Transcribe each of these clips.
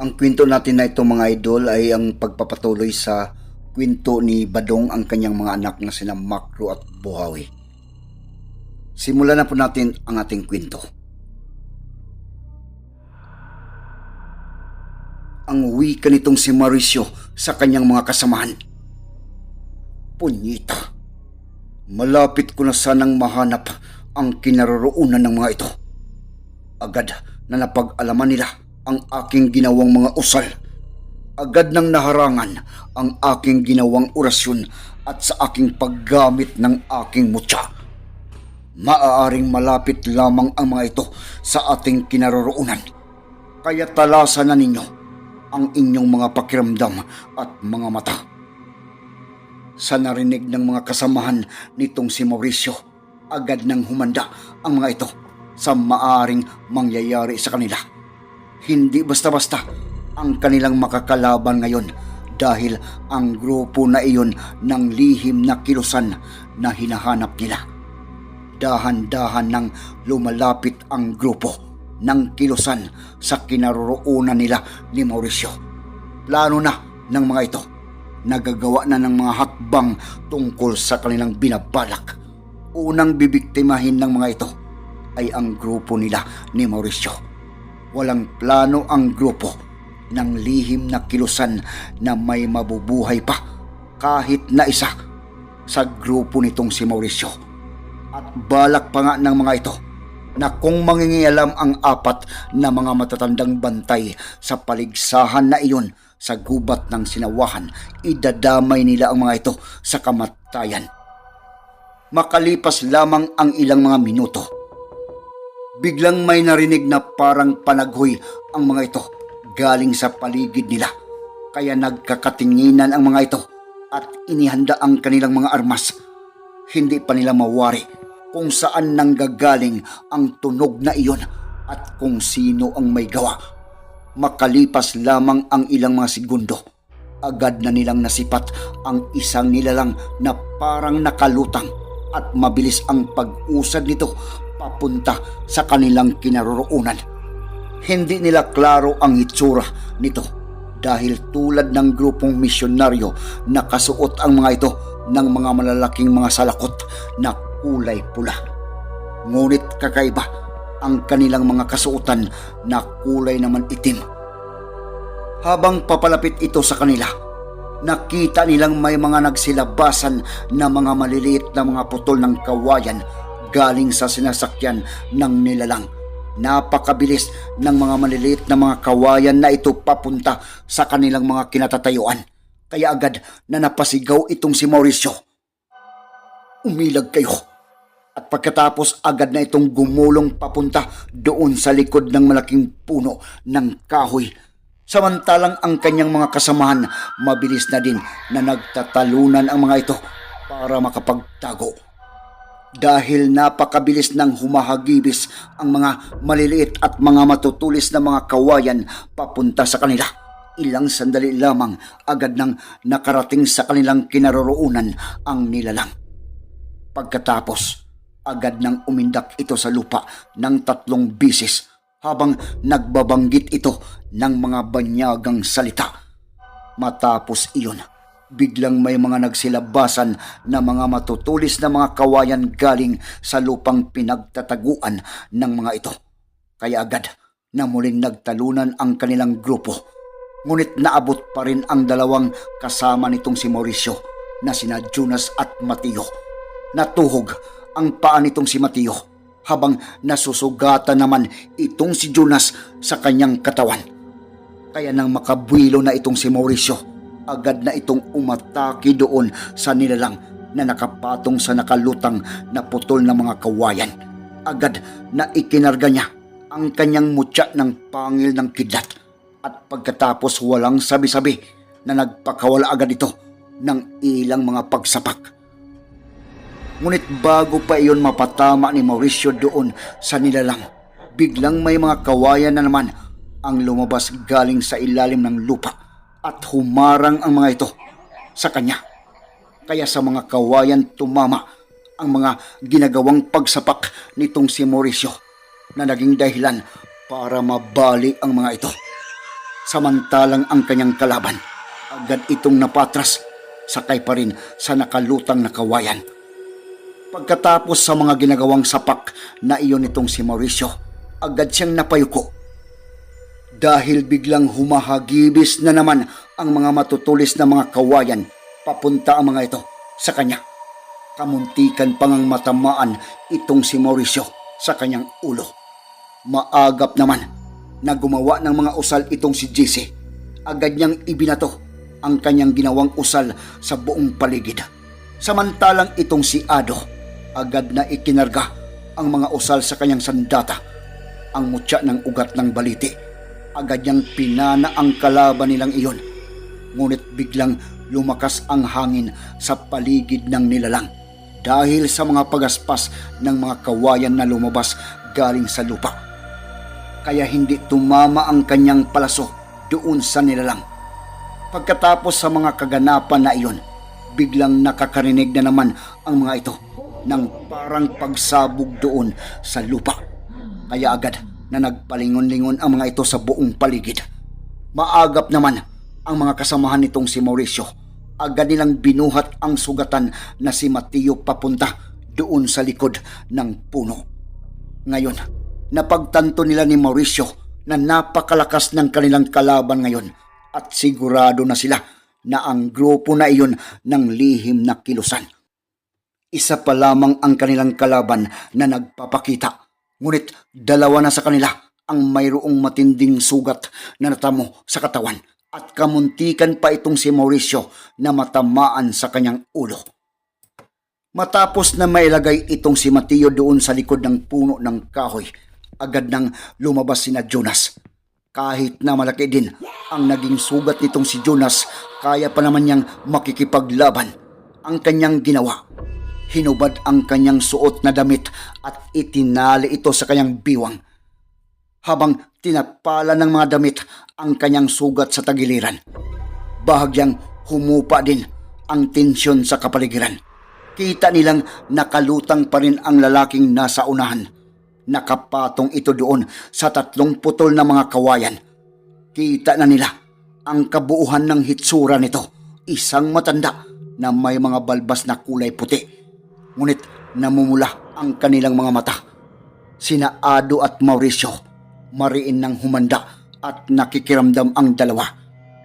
Ang kwento natin na ito mga idol ay ang pagpapatuloy sa kwento ni Badong ang kanyang mga anak na sina Makro at Buhawi. Simulan na po natin ang ating kwento. Ang wika nitong si Mauricio sa kanyang mga kasamahan. Punyita. Malapit ko na sanang mahanap ang kinaroroonan ng mga ito. Agad na napag-alaman nila ang aking ginawang mga usal. Agad nang naharangan ang aking ginawang orasyon at sa aking paggamit ng aking mutya. Maaaring malapit lamang ang mga ito sa ating kinaroroonan. Kaya talasan na ninyo ang inyong mga pakiramdam at mga mata sa narinig ng mga kasamahan nitong si Mauricio. Agad nang humanda ang mga ito sa maaring mangyayari sa kanila. Hindi basta-basta ang kanilang makakalaban ngayon dahil ang grupo na iyon ng lihim na kilusan na hinahanap nila. Dahan-dahan nang lumalapit ang grupo ng kilusan sa kinaroroonan nila ni Mauricio. Plano na ng mga ito nagagawa na ng mga hakbang tungkol sa kanilang binabalak. Unang bibiktimahin ng mga ito ay ang grupo nila ni Mauricio. Walang plano ang grupo ng lihim na kilusan na may mabubuhay pa kahit na isa sa grupo nitong si Mauricio. At balak pa nga ng mga ito na kung mangingialam ang apat na mga matatandang bantay sa paligsahan na iyon sa gubat ng sinawahan, idadamay nila ang mga ito sa kamatayan. Makalipas lamang ang ilang mga minuto, biglang may narinig na parang panaghoy ang mga ito galing sa paligid nila. Kaya nagkakatinginan ang mga ito at inihanda ang kanilang mga armas. Hindi pa nila mawari kung saan nanggagaling ang tunog na iyon at kung sino ang may gawa. Makalipas lamang ang ilang mga segundo, agad na nilang nasipat ang isang nilalang na parang nakalutang at mabilis ang pag-usad nito papunta sa kanilang kinaroroonan. Hindi nila klaro ang itsura nito dahil tulad ng grupong misyonaryo nakasuot ang mga ito ng mga malalaking mga salakot na kulay pula. Ngunit kakaiba ang kanilang mga kasuotan na kulay naman itim. Habang papalapit ito sa kanila, nakita nilang may mga nagsilabasan na mga maliliit na mga putol ng kawayan galing sa sinasakyan ng nilalang. Napakabilis ng mga maliliit na mga kawayan na ito papunta sa kanilang mga kinatatayuan. Kaya agad na napasigaw itong si Mauricio. Umilag kayo. At pagkatapos agad na itong gumulong papunta doon sa likod ng malaking puno ng kahoy. Samantalang ang kanyang mga kasamahan mabilis na din na nagtatalunan ang mga ito para makapagtago. Dahil napakabilis ng humahagibis ang mga maliliit at mga matutulis na mga kawayan papunta sa kanila. Ilang sandali lamang agad nang nakarating sa kanilang kinaroroonan ang nilalang. Pagkatapos, agad nang umindak ito sa lupa ng tatlong bisis habang nagbabanggit ito ng mga banyagang salita. Matapos iyon, biglang may mga nagsilabasan na mga matutulis na mga kawayan galing sa lupang pinagtataguan ng mga ito. Kaya agad na muling nagtalunan ang kanilang grupo. Ngunit naabot pa rin ang dalawang kasama nitong si Mauricio na sina Jonas at Mateo. Natuhog ang paa nitong si Mateo habang nasusugatan naman itong si Jonas sa kanyang katawan. Kaya nang makabwilo na itong si Mauricio, agad na itong umatake doon sa nilalang na nakapatong sa nakalutang na putol ng mga kawayan. Agad na ikinarga niya ang kanyang mutya ng pangil ng kidlat at pagkatapos walang sabi-sabi na nagpakawala agad ito ng ilang mga pagsapak. Ngunit bago pa iyon mapatama ni Mauricio doon sa nilalang, biglang may mga kawayan na naman ang lumabas galing sa ilalim ng lupa at humarang ang mga ito sa kanya. Kaya sa mga kawayan tumama ang mga ginagawang pagsapak nitong si Mauricio na naging dahilan para mabali ang mga ito. Samantalang ang kanyang kalaban, agad itong napatras, sakay pa rin sa nakalutang na kawayan. Pagkatapos sa mga ginagawang sapak na iyon nitong si Mauricio, agad siyang napayuko. Dahil biglang humahagibis na naman ang mga matutulis na mga kawayan, papunta ang mga ito sa kanya. Kamuntikan pang ang matamaan itong si Mauricio sa kanyang ulo. Maagap naman na gumawa ng mga usal itong si JC. Agad niyang ibinato ang kanyang ginawang usal sa buong paligid. Samantalang itong si Ado, agad na ikinarga ang mga usal sa kanyang sandata. Ang mutya ng ugat ng baliti. Agad niyang pinana ang kalaban nilang iyon. Ngunit biglang lumakas ang hangin sa paligid ng nilalang dahil sa mga pagaspas ng mga kawayan na lumabas galing sa lupa. Kaya hindi tumama ang kanyang palaso doon sa nilalang. Pagkatapos sa mga kaganapan na iyon, biglang nakakarinig na naman ang mga ito ng parang pagsabog doon sa lupa. Kaya agad na nagpalingon-lingon ang mga ito sa buong paligid. Maagap naman ang mga kasamahan nitong si Mauricio. Agad nilang binuhat ang sugatan na si Mateo papunta doon sa likod ng puno. Ngayon, napagtanto nila ni Mauricio na napakalakas ng kanilang kalaban ngayon at sigurado na sila na ang grupo na iyon ng lihim na kilusan. Isa pa lamang ang kanilang kalaban na nagpapakita. Ngunit dalawa na sa kanila ang mayroong matinding sugat na natamo sa katawan at kamuntikan pa itong si Mauricio na matamaan sa kanyang ulo. Matapos na mailagay itong si Mateo doon sa likod ng puno ng kahoy, agad nang lumabas sina Jonas. Kahit na malaki din ang naging sugat nitong si Jonas, kaya pa naman niyang makikipaglaban. Ang kanyang ginawa, hinubad ang kanyang suot na damit at itinali ito sa kanyang biwang. Habang tinapala ng mga damit ang kanyang sugat sa tagiliran. Bahagyang humupa din ang tensyon sa kapaligiran. Kita nilang nakalutang pa rin ang lalaking nasa unahan. Nakapatong ito doon sa tatlong putol na mga kawayan. Kita na nila ang kabuuhan ng hitsura nito. Isang matanda na may mga balbas na kulay puti. Ngunit namumula ang kanilang mga mata. Sina Ado at Mauricio, mariin ng humanda at nakikiramdam ang dalawa.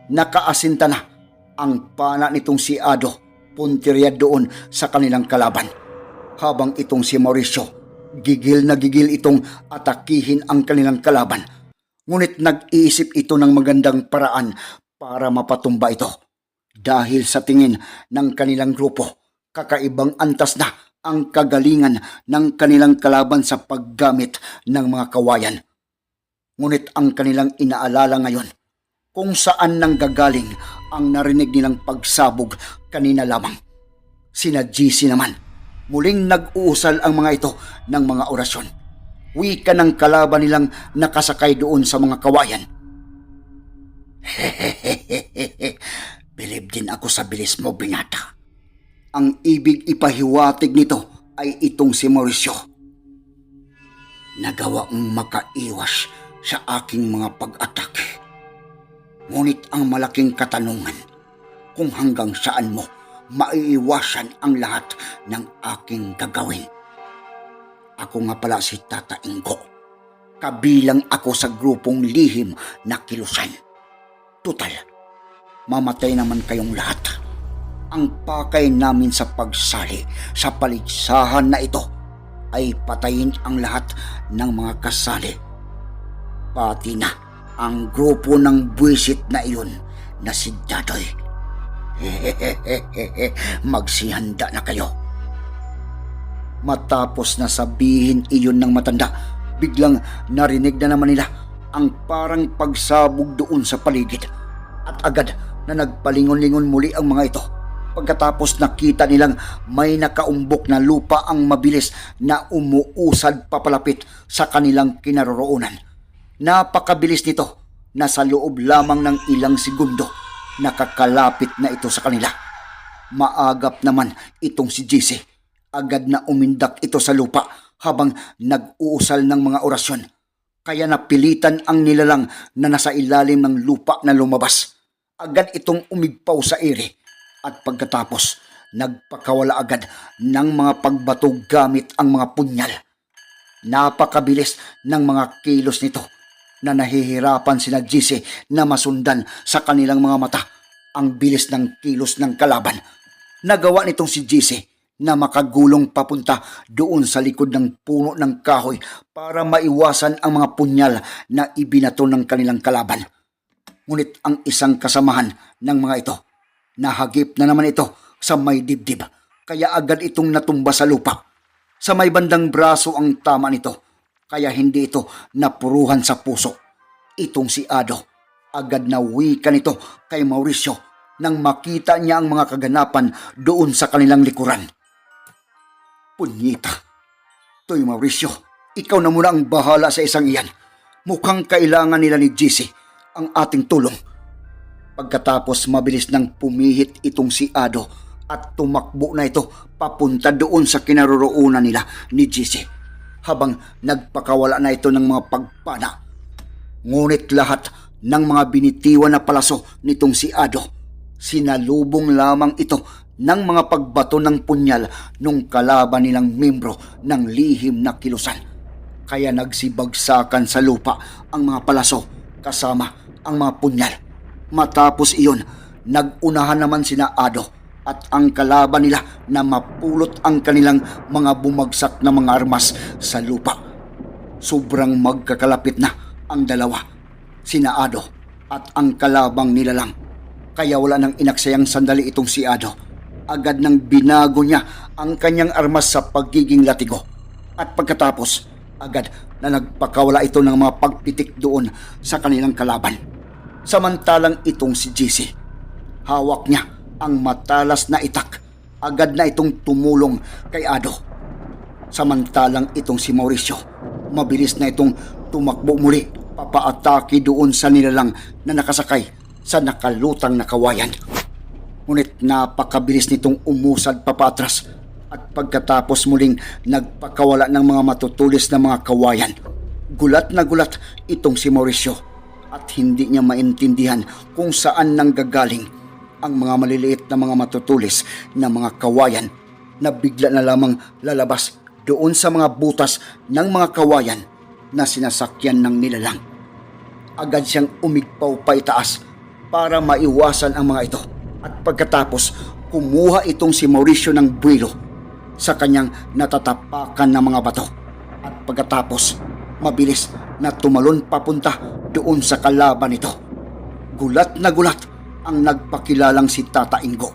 Nakaasinta na ang pana nitong si Ado puntirya doon sa kanilang kalaban. Habang itong si Mauricio, gigil na gigil itong atakihin ang kanilang kalaban. Ngunit nag-iisip ito ng magandang paraan para mapatumba ito. Dahil sa tingin ng kanilang grupo, kakaibang antas na ang kagalingan ng kanilang kalaban sa paggamit ng mga kawayan. Ngunit ang kanilang inaalala ngayon, kung saan nang gagaling ang narinig nilang pagsabog kanina lamang. Sina GC naman, muling nag-uusal ang mga ito ng mga orasyon. Wika ng kalaban nilang nakasakay doon sa mga kawayan. Bilib din ako sa bilis mo, binata. Ang ibig ipahiwatig nito ay itong si Mauricio. Nagawa mong makaiwas sa aking mga pag-atake. Ngunit ang malaking katanungan kung hanggang saan mo maiiwasan ang lahat ng aking gagawin. Ako nga pala si Tata Ingo. Kabilang ako sa grupong lihim na kilusan. Tutal, mamatay naman kayong lahat. Ang pakay namin sa pagsali sa paligsahan na ito ay patayin ang lahat ng mga kasali. Pati na ang grupo ng buwisit na iyon na si Dadoy. Magsihanda na kayo. Matapos na sabihin iyon ng matanda, biglang narinig na naman nila ang parang pagsabog doon sa paligid. At agad na nagpalingon-lingon muli ang mga ito. Pagkatapos nakita nilang may nakaumbok na lupa ang mabilis na umuusad papalapit sa kanilang kinaroroonan. Napakabilis nito na sa loob lamang ng ilang segundo nakakalapit na ito sa kanila. Maagap naman itong si JC. Agad na umindak ito sa lupa habang nag-uusal ng mga orasyon. Kaya napilitan ang nilalang na nasa ilalim ng lupa na lumabas. Agad itong umigpaw sa ere at pagkatapos nagpakawala agad ng mga pagbato gamit ang mga punyal. Napakabilis ng mga kilos nito na nahihirapan sina GC na masundan sa kanilang mga mata ang bilis ng kilos ng kalaban. Nagawa nitong si GC na makagulong papunta doon sa likod ng puno ng kahoy para maiwasan ang mga punyal na ibinato ng kanilang kalaban. Ngunit ang isang kasamahan ng mga ito, nahagip na naman ito sa may dibdib, kaya agad itong natumba sa lupa. Sa may bandang braso ang tama nito, kaya hindi ito napuruhan sa puso. Itong si Ado, agad na wika nito kay Mauricio nang makita niya ang mga kaganapan doon sa kanilang likuran. Punyita, Toy Mauricio, ikaw na muna ang bahala sa isang iyan. Mukhang kailangan nila ni GC ang ating tulong. Pagkatapos mabilis nang pumihit itong si Ado at tumakbo na ito papunta doon sa kinaroroonan nila ni GC habang nagpakawala na ito ng mga pagpana. Ngunit lahat ng mga binitiwan na palaso nitong si Ado, sinalubong lamang ito ng mga pagbato ng punyal nung kalaban nilang membro ng lihim na kilusan. Kaya nagsibagsakan sa lupa ang mga palaso kasama ang mga punyal. Matapos iyon, nagunahan naman sina Ado at ang kalaban nila na mapulot ang kanilang mga bumagsak na mga armas sa lupa. Sobrang magkakalapit na ang dalawa, sina Ado at ang kalabang nila lang. Kaya wala nang inaksayang sandali itong si Ado. Agad nang binago niya ang kanyang armas sa pagiging latigo. At pagkatapos, agad na nagpakawala ito ng mga pagpitik doon sa kanilang kalaban. Samantalang itong si JC, hawak niya ang matalas na itak. Agad na itong tumulong kay Ado. Samantalang itong si Mauricio, mabilis na itong tumakbo muli papaatake doon sa nilalang na nakasakay sa nakalutang na kawayan. Ngunit napakabilis nitong umusad papaatras at pagkatapos muling nagpakawala ng mga matutulis na mga kawayan. Gulat na gulat itong si Mauricio at hindi niya maintindihan kung saan nanggagaling ang mga maliliit na mga matutulis na mga kawayan na bigla na lamang lalabas doon sa mga butas ng mga kawayan na sinasakyan ng nilalang. Agad siyang umigpaw pa itaas para maiwasan ang mga ito at pagkatapos kumuha itong si Mauricio ng buwilo sa kanyang natatapakan ng mga bato at pagkatapos mabilis na tumalon papunta doon sa kalaban nito. Gulat na gulat ang nagpakilalang si Tata Ingo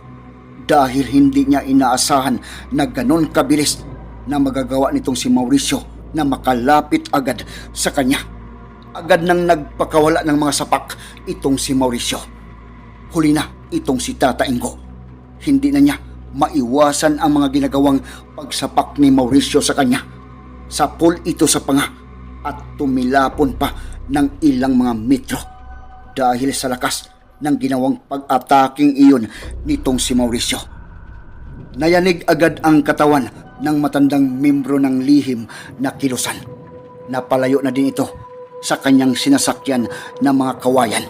dahil hindi niya inaasahan na ganon kabilis na magagawa nitong si Mauricio na makalapit agad sa kanya. Agad nang nagpakawala ng mga sapak itong si Mauricio. Huli na itong si Tata Ingo. Hindi na niya maiwasan ang mga ginagawang pagsapak ni Mauricio sa kanya. Sapul ito sa panga at tumilapon pa ng ilang mga metro dahil sa lakas ng ginawang pag-ataking iyon nitong si Mauricio. Nayanig agad ang katawan ng matandang membro ng lihim na kilusan. Napalayo na din ito sa kanyang sinasakyan ng mga kawayan.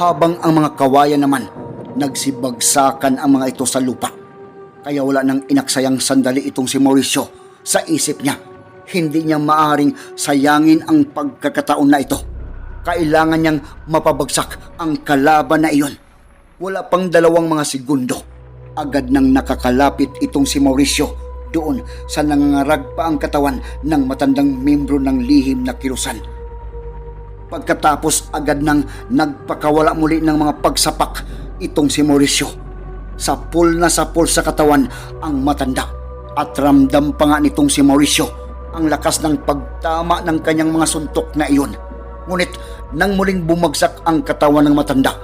Habang ang mga kawayan naman nagsibagsakan ang mga ito sa lupa. Kaya wala nang inaksayang sandali itong si Mauricio sa isip niya. Hindi niya maaring sayangin ang pagkakataon na ito. Kailangan niyang mapabagsak ang kalaban na iyon. Wala pang dalawang mga segundo. Agad nang nakakalapit itong si Mauricio doon sa nangangarag pa ang katawan ng matandang membro ng lihim na kilusan. Pagkatapos agad nang nagpakawala muli ng mga pagsapak itong si Mauricio. Sapul na sapul sa katawan ang matanda at ramdam pa nga nitong si Mauricio ang lakas ng pagtama ng kanyang mga suntok na iyon. Ngunit nang muling bumagsak ang katawan ng matanda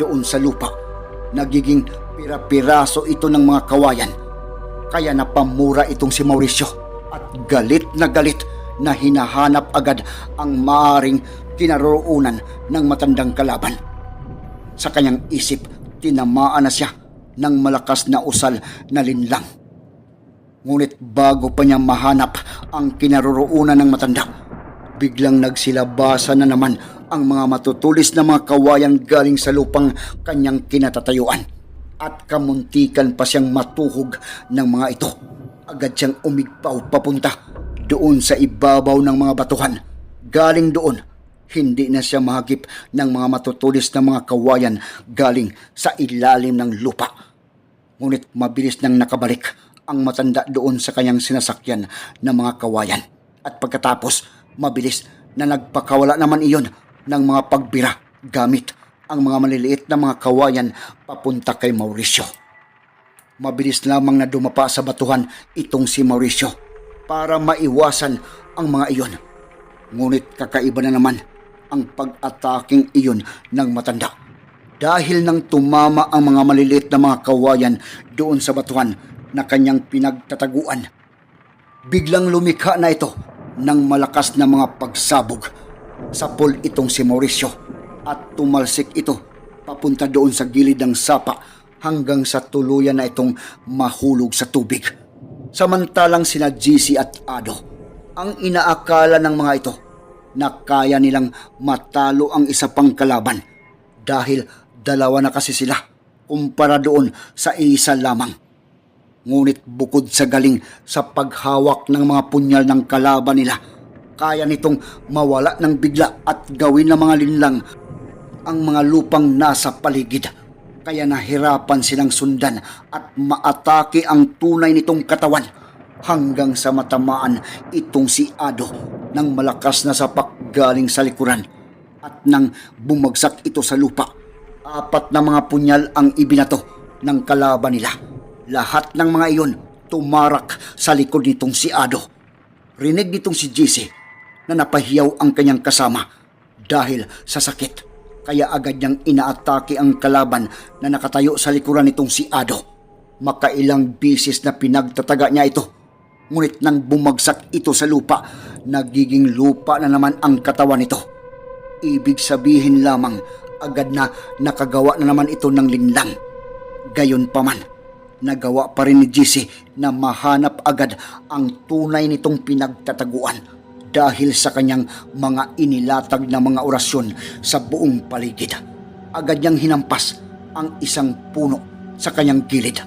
doon sa lupa, nagiging pira-piraso ito ng mga kawayan. Kaya napamura itong si Mauricio at galit na galit na hinahanap agad ang maaring kinaroroonan ng matandang kalaban. Sa kanyang isip, tinamaan na siya ng malakas na usal na linlang. Ngunit bago pa niya mahanap ang kinaroroonan ng matanda, biglang nagsilabasa na naman ang mga matutulis na mga kawayan galing sa lupang kanyang kinatatayuan. At kamuntikan pa siyang matuhog ng mga ito. Agad siyang umigpaw papunta doon sa ibabaw ng mga batuhan. Galing doon, hindi na siya mahagip ng mga matutulis na mga kawayan galing sa ilalim ng lupa. Ngunit mabilis nang nakabalik ang matanda doon sa kanyang sinasakyan ng mga kawayan. At pagkatapos, mabilis na nagpakawala naman iyon ng mga pagbira gamit ang mga maliliit na mga kawayan papunta kay Mauricio. Mabilis lamang na dumapa sa batuhan itong si Mauricio para maiwasan ang mga iyon. Ngunit kakaiba na naman ang pag-ataking iyon ng matanda. Dahil nang tumama ang mga maliliit na mga kawayan doon sa batuhan na kanyang pinagtataguan, biglang lumikha na ito ng malakas na mga pagsabog. Sapol itong si Mauricio at tumalsik ito papunta doon sa gilid ng sapa hanggang sa tuluyan na itong mahulog sa tubig. Samantalang sina GC at Ado, ang inaakala ng mga ito na kaya nilang matalo ang isa pang kalaban dahil dalawa na kasi sila kumpara doon sa isa lamang. Ngunit bukod sa galing sa paghawak ng mga punyal ng kalaban nila, kaya nitong mawala ng bigla at gawin ng mga linlang ang mga lupang nasa paligid. Kaya nahirapan silang sundan at maatake ang tunay nitong katawan hanggang sa matamaan itong si Ado ng malakas na sapak galing sa likuran. At nang bumagsak ito sa lupa, apat na mga punyal ang ibinato ng kalaban nila. Lahat ng mga iyon tumarak sa likod nitong si Ado. Rinig nitong si JC na napahiyaw ang kanyang kasama dahil sa sakit. Kaya agad niyang inaatake ang kalaban na nakatayo sa likuran nitong si Ado. Makailang bisis na pinagtataga niya ito. Ngunit nang bumagsak ito sa lupa, nagiging lupa na naman ang katawan nito. Ibig sabihin lamang, agad na nakagawa na naman ito ng linlang. Gayon pa man, nagawa pa rin ni GC na mahanap agad ang tunay nitong pinagtataguan dahil sa kanyang mga inilatag na mga orasyon sa buong paligid. Agad niyang hinampas ang isang puno sa kanyang gilid.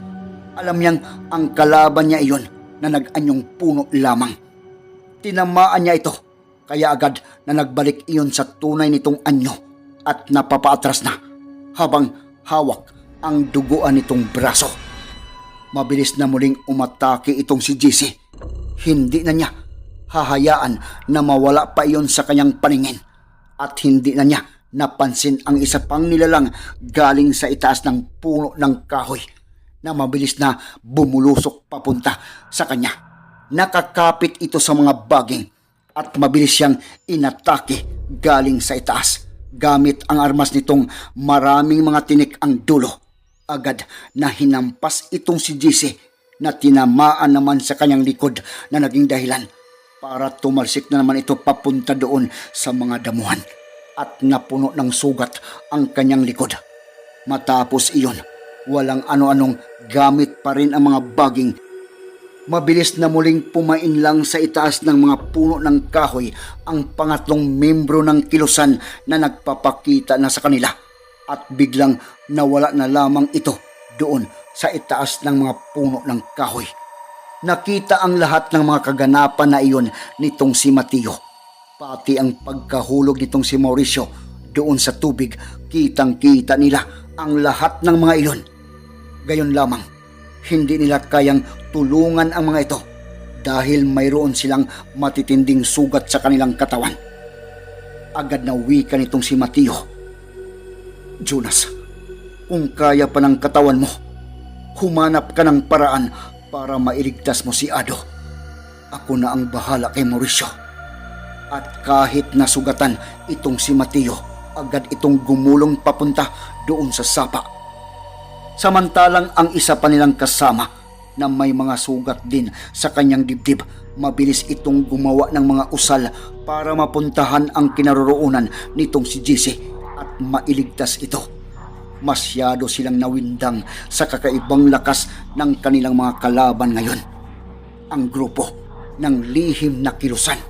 Alam niyang ang kalaban niya iyon na nag-anyong puno lamang. Tinamaan niya ito, kaya agad na nagbalik iyon sa tunay nitong anyo at napapaatras na habang hawak ang duguan nitong braso. Mabilis na muling umatake itong si JC. Hindi na niya hahayaan na mawala pa iyon sa kanyang paningin at hindi na niya napansin ang isa pang nilalang galing sa itaas ng puno ng kahoy na mabilis na bumulusok papunta sa kanya. Nakakapit ito sa mga baging at mabilis siyang inatake galing sa itaas gamit ang armas nitong maraming mga tinik ang dulo. Agad na hinampas itong si JC na tinamaan naman sa kanyang likod na naging dahilan para tumalsik na naman ito papunta doon sa mga damuhan at napuno ng sugat ang kanyang likod. Matapos iyon, walang ano-anong gamit pa rin ang mga baging. Mabilis na muling pumain lang sa itaas ng mga puno ng kahoy ang pangatlong membro ng kilusan na nagpapakita na sa kanila at biglang nawala na lamang ito doon sa itaas ng mga puno ng kahoy. Nakita ang lahat ng mga kaganapan na iyon nitong si Mateo. Pati ang pagkahulog nitong si Mauricio doon sa tubig, kitang-kita nila ang lahat ng mga iyon. Gayon lamang, hindi nila kayang tulungan ang mga ito dahil mayroon silang matitinding sugat sa kanilang katawan. Agad na wika nitong si Mateo. Jonas, kung kaya pa ng katawan mo, humanap ka ng paraan para mailigtas mo si Ado. Ako na ang bahala kay Mauricio. At kahit nasugatan itong si Mateo, agad itong gumulong papunta doon sa sapa. Samantalang ang isa pa nilang kasama na may mga sugat din sa kanyang dibdib, mabilis itong gumawa ng mga usal para mapuntahan ang kinaroroonan nitong si Jesse at mailigtas ito. Masyado silang nawindang sa kakaibang lakas ng kanilang mga kalaban ngayon. Ang grupo ng lihim na kilusan.